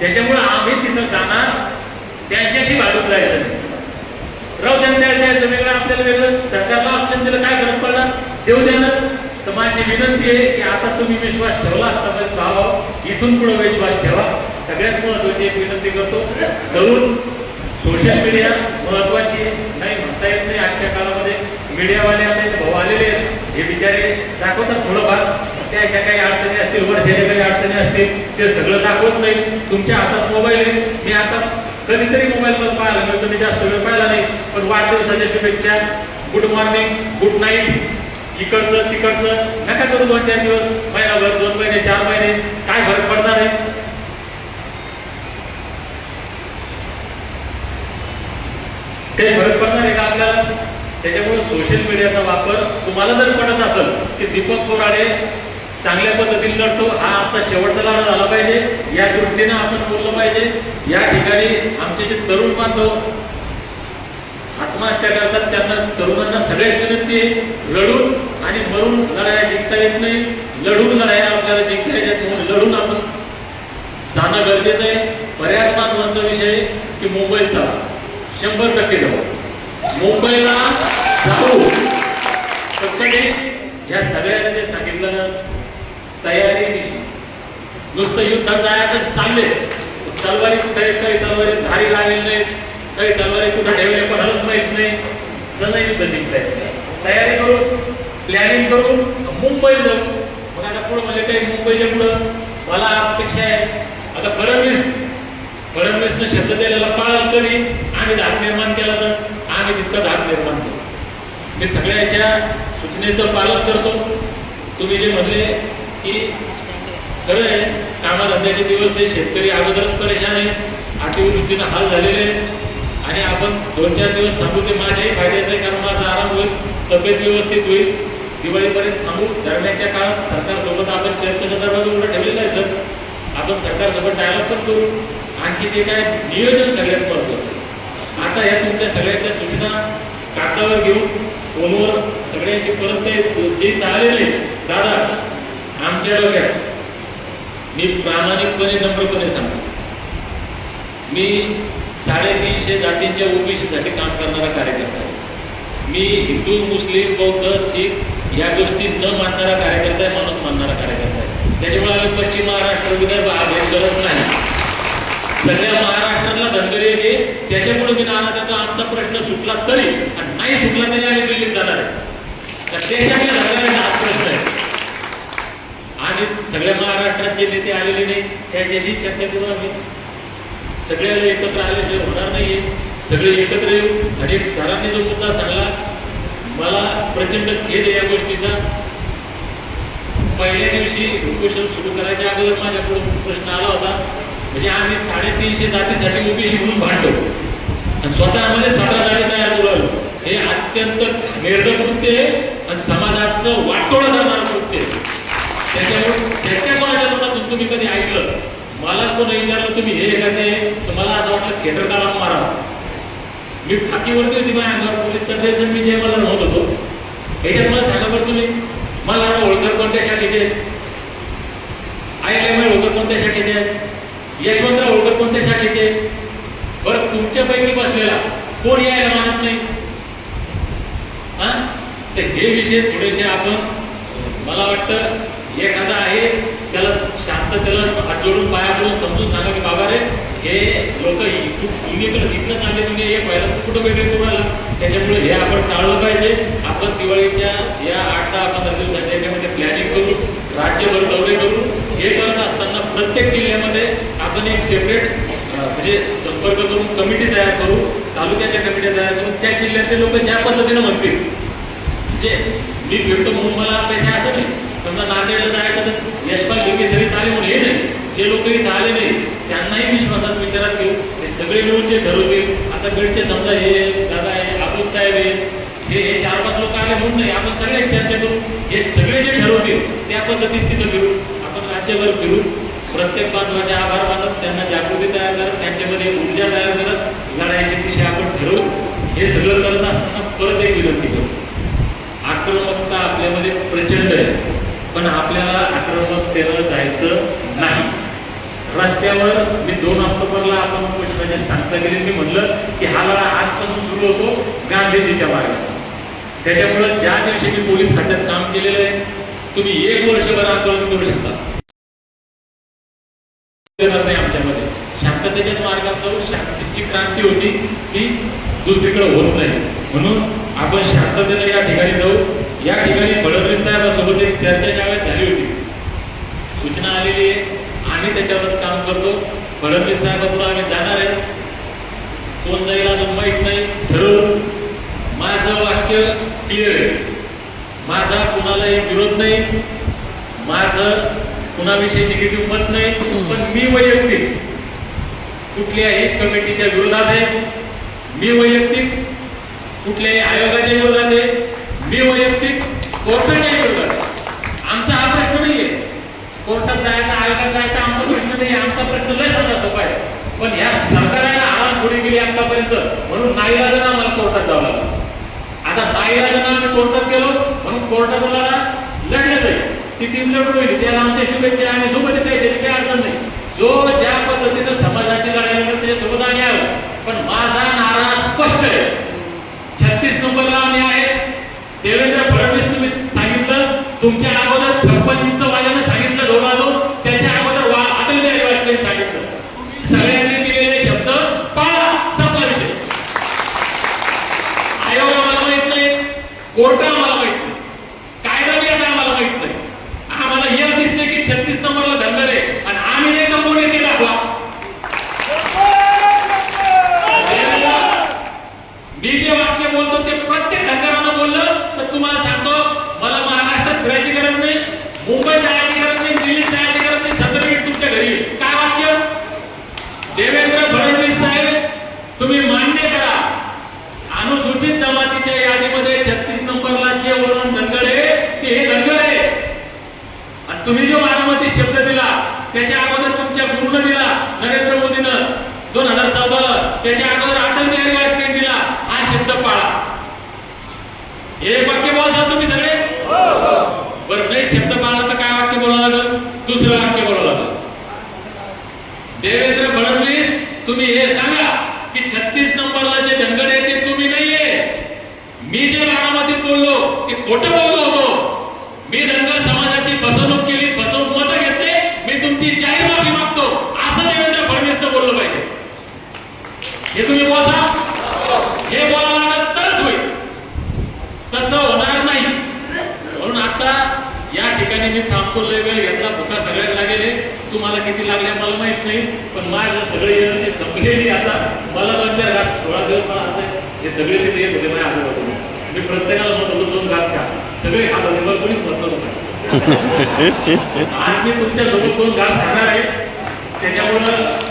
त्याच्यामुळे आम्ही तिथं जाणार त्यांच्याशी वाढून जायचं राहू द्या द्यायचं वेगळं आपल्याला वेगळं. सरकारला ऑप्शन दिलं काय करत पडला? देऊ द्या ना. तर माझी विनंती आहे की आता तुम्ही विश्वास ठेवला असता भावा इथून पुढे विश्वास ठेवा. सगळ्यात महत्वाची एक विनंती करतो. तरुण सोशल मीडिया महत्वाची आहे. नाही म्हणता येत नाही आजच्या काळामध्ये मीडियावाले आता भाऊ आलेले आहेत. हे बिचारे दाखवतात थोडंफार. त्या ज्या काही अडचणी असतील वर्षाच्या काही अडचणी असतील ते सगळं दाखवत नाही. तुमच्या हातात मोबाईल आहे. मी आता कधीतरी मोबाईल मध्ये पाहिला मी तुम्ही जास्त वेळ पाहिला नाही. पण वाढदिवसाच्या शुभेच्छा. गुड मॉर्निंग गुड नाईट इकडचं तिकडचं. नका करू दोन चार दिवस. महिनाभर दोन महिने चार महिने. काय फरक पडणार आहे? काही फरक पडणार आहे का आपल्याला? त्याच्यामुळे सोशल मीडियाचा वापर तुम्हाला जर पडत असेल की दीपक कोराडे चांगल्या पद्धतीने लढतो. हा आमचा शेवटचा लढा झाला पाहिजे. या दृष्टीनं आपण बोललं पाहिजे. या ठिकाणी आमचे जे तरुण बांधव आत्महत्या करतात त्यांना तरुणांना सगळ्यात विनंती आहे. लढून आणि मरून लढाया जिंकता येत नाही. लढून लढाया आपल्याला जिंकता म्हणून लढून आपण जाणं गरजेचं आहे. बऱ्याच महत्त्वाचा विषय की मुंबईचा शंभर टक्के जाऊ मुंबईला जाऊ. फक्त या सगळ्यांना जे सांगितलं ना तयारी नुसतं युद्धात जायचं चालले तलवारी कुठे आहेत काही तलवारी धारी लागलेली नाही काही तलवारी कुठे ठेवले कोणालाच माहीत नाही. त्यांना युद्ध जिंकताय तयारी करून प्लॅनिंग करून मुंबई जाऊ. मग आता पुढं म्हणजे काही मुंबईच्या पुढं? मला अपेक्षा आहे. आता फडणवीस. फडणवीसनं शब्द दिलेला पाळल कधी आम्ही धाक निर्माण केला तर आम्ही तितकं धाक निर्माण करू. मी सगळ्याच्या सूचनेचं पालन करतो. तुम्ही जे म्हणले की खरं आहे कामाधंद्याचे दिवस ते शेतकरी अगोदरच परेशान आहे अतिवृष्टीनं हाल झालेले आहेत. आणि आपण दोन चार दिवस थांबू ते माझ्याही फायद्याचं आहे कारण माझा आराम होईल तब्येत व्यवस्थित होईल. दिवाळीपर्यंत थांबू. दरम्यानच्या काळात सरकारसोबत आपण चर्चेचा दरवाजा उघडा ठेवलेला आहे सर. आपण सरकारसोबत डायलॉग पण करू. आणखी ते काय नियोजन सगळ्यात महत्वाचं आता या तुमच्या सगळ्यांच्या सूचना कागदावर घेऊन फोनवर सगळ्यांची परत ते जे चाललेले दादा आमच्या डोक्यात मी प्रामाणिकपणे नम्रपणे सांगतो. मी साडेतीनशे जातींच्या ओबीसीसाठी काम करणारा कार्यकर्ता आहे. मी हिंदू मुस्लिम बौद्ध शीख या गोष्टी न मानणारा कार्यकर्ता आहे माणूस मानणारा कार्यकर्ता आहे. त्याच्यामुळे आम्ही पश्चिम महाराष्ट्र विदर्भ हा भेद करत नाही. सगळ्या महाराष्ट्राला धनगरी येते त्याच्यामुळे मी नाना त्याचा आमचा प्रश्न सुटला तरी आणि नाही सुटला तरी आम्ही दिल्लीत जाणार आहे. तर त्याच्याकडे धनगरांचा प्रश्न सगळ्या महाराष्ट्रात जे नेते आलेले नाही त्याच्याशी चर्चा करू आम्ही. सगळ्याला एकत्र आल्याशिवाय होणार नाहीये. सगळे एकत्र येऊ आणि सरांनी जो मुद्दा सांगला मला प्रचंड खेद या गोष्टीचा. पहिल्या दिवशी उपोषण सुरू करायच्या अगोदर माझ्याकडून प्रश्न आला होता. म्हणजे आम्ही साडेतीनशे जातीसाठी ओबीसी म्हणून भांडलो आणि स्वतःमध्ये सतरा जाती तयार करू हे अत्यंत निर्दय कृत्य आहे आणि समाजाचं वाटोळं करणारं कृत्य आहे. त्याच्यामुळे त्याच्या माझ्या तुम्ही कधी ऐकलं? मला कोण विचारलं तुम्ही हे का ते तर मला असं वाटलं थिएटर काढा मारा. मी फाकीवरती होती माझ्या अंगावर पोलीस तक्रार मी जे मला नव्हत होतो याच्यात मला सांगा बरं तुम्ही मला आता होळकर कोणत्या शाखेचे आहेत? आय एम एल होळकर कोणत्या शाखेचे आहेत? यशवंतराव होळकर कोणत्या शाखेचे आहेत? बरं तुमच्यापैकी बसलेला कोण यायला मानत नाही? हा? तर हे विषय थोडेसे आपण मला वाटतं एखादा आहे त्याला शांत त्याला हात जोडून पाया पडून समजून सांगा की बाबा रे हे लोक इकडे इथलं चालले तुम्ही म्हणजे हे व्हायला कुठं वेगळे करू त्याच्यामुळे हे आपण टाळलं पाहिजे. आपण दिवाळीच्या या आठ दहा पंधरा दिवसाच्या याच्यामध्ये प्लॅनिंग करू राज्यभर दौरे करू. हे करत असताना प्रत्येक जिल्ह्यामध्ये आपण एक सेपरेट म्हणजे संपर्क करून कमिटी तयार करू तालुक्याच्या कमिट्या तयार करून त्या जिल्ह्यातले लोक ज्या पद्धतीनं म्हणतील. म्हणजे मी फिरतो म्हणून मला पैसे असं नाही. समजा नांदेडला जायचं तर यशपाल योगी जरी आले म्हणून हे नाही. जे लोक इथे आले नाही त्यांनाही विश्वासात विचारात घेऊ हे सगळे मिळून जे ठरवतील. आता गडचे समजा हे दादा आहे अबुल साहेब आहे हे हे चार पाच लोक आले म्हणून नाही आपण सगळे चर्चा करू. हे सगळे जे ठरवतील त्या पद्धतीत तिथं फिरू. आपण राज्यभर फिरू. प्रत्येक बांधवाचे आभार मानत त्यांना जागृती तयार करत त्यांच्यामध्ये ऊर्जा तयार करत लढायची दिशा आपण ठरवू. हे सगळं करत असताना परत एक विनंती करू. आक्रमकता आपल्यामध्ये प्रचंड आहे. पण आपल्याला आक्रमकतेनं जायचं नाही. रस्त्यावर मी दोन ऑक्टोबरला आपण उपोषणाची सांगता गेले मी म्हटलं की हा लढा आजपासून सुरू होतो गांधीजीच्या मार्गात त्याच्यामुळे ज्या दिवशी मी पोलीस खात्यात काम केलेलं आहे तुम्ही एक वर्षभर आंदोलन करू शकता. नाही आमच्यामध्ये. शांततेच्या मार्गात जाऊन शांततेची क्रांती होती ती दुसरीकडे होत नाही. म्हणून आपण शांततेला या ठिकाणी जाऊ. या ठिकाणी फडणवीस साहेब चर्चा ज्यावेळेस झाली होती सूचना आलेली आहे आम्ही त्याच्यावर काम करतो. फडणवीस साहेबांकडून आम्ही जाणार आहे कोण जाईल अजून माहीत नाही. ठरवून माझं वाक्य क्लिअर आहे. माझा कुणालाही विरोध नाही. माझं कुणाविषयी निगेटिव्ह मत नाही. पण मी वैयक्तिक कुठल्याही कमिटीच्या विरोधात आहे. मी वैयक्तिक कुठल्याही आयोगाच्या विरोधात आहे. मी वैयक्तिक कोर्टाच्या विरोधात आहे. आमचा हा प्रश्न नाहीये कोर्टात जायचा आयोगात जायचा आमचा प्रश्न नाही आमचा प्रश्न लय समजा सोपा आहे पण ह्या सरकारला आराम पुढे गेली आतापर्यंत म्हणून नाईलाजानं आम्हाला कोर्टात जावं लागलं. आता नाईलाजानं आम्ही कोर्टात गेलो म्हणून कोर्टात मला लढलं जाईल ती टीम लढून होईल त्याला आमच्या शुभेच्छा आणि सोबत त्याची काही अडचण नाही. जो ज्या पद्धतीनं समाजाची लढाई लढत त्याच्यासोबत आम्ही आहोत पण माझा नारा स्पष्ट आहे. छत्तीस नंबरला आम्ही आहे. देवेंद्र फडणवीस तुम्ही सांगितलं तुमच्या अगोदर छप्पन इंच वाल्यानं सांगितलं ढोल वाजवून त्याच्या अगोदर वा अटल बिहारी वाजपेयी सांगितलं सगळ्यांनी दिलेले शब्द पाळा संपला विषय आयोग आम्हाला माहीत नाही कोर्ट आम्हाला माहीत नाही कायदा बी आता आम्हाला माहीत नाही आम्हाला हे दिसते की छत्तीस नंबरला धंदा आहे आणि आम्ही नाही तर कोणी ते दाखवा मी जे वाक्य बोलतो ते प्रत्येक धनगरानं बोललं तर तुम्हाला सांगतो मला महाराष्ट्रात फिरायची गरज नाही मुंबईत जायची गरज नाही दिल्लीत जायची गरज नाही सदर तुमच्या घरी येईल. काय वाक्य देवेंद्र फडणवीस साहेब तुम्ही मान्य करा अनुसूचित जमातीच्या यादीमध्ये छत्तीस नंबरला जे वरून धनगर आहे ते हे धनगर आहे आणि तुम्ही जो बारामती शब्द दिला त्याच्या अगोदर तुमच्या गुरुनं दिला नरेंद्र मोदीनं दोन हजार चौदाला त्याच्या अगोदर अटल बिहारी वाजपेयी दिला हा शब्द पाळा. हे वाक्य बोलता तुम्ही सगळे? बरं नाही शब्द पाळला तर काय वाक्य बोलावं लागेल? दुसरं वाक्य बोलावं लागेल. देवेंद्र फडणवीस तुम्ही हे सांगा. मी थांबतो लय वेळ घेतला भुका सगळ्यात लागेल तुम्हाला किती लागल्या मला माहीत नाही पण माझं सगळे येणं ते संपलेली आता. मला दोन चार घास सोळा दिवस मला आता हे सगळे तिथे येत होते माझ्या आजूबाजूला मी प्रत्येकाला म्हणत होतो दोन घास खा. सगळे होते मला कोणीच म्हटलं नव्हतं. आज मी तुमच्यासोबत दोन घास खाणार आहे. त्याच्यामुळं